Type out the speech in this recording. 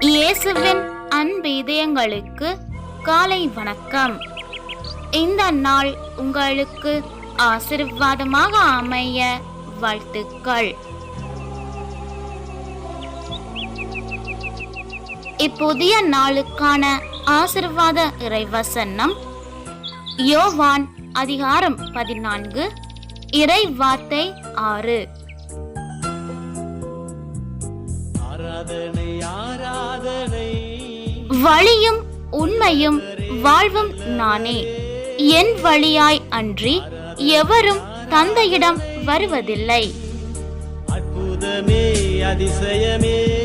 இயேசுவின் அன்பு இதயங்களுக்கு காலை வணக்கம். இந்த நாள் உங்களுக்கு ஆசிர்வாதமாக அமைய வாழ்த்துக்கள். இப்புதிய நாளுக்கான ஆசிர்வாத இறைவசனம் யோவான் அதிகாரம் பதினான்கு இறை வார்த்தை ஆறு. வழியும் உண்மையும் வாழ்வும் நானே. என் வழியாய் அன்றி எவரும் தந்தையிடம் வருவதில்லை. அற்புதமே அதிசயமே.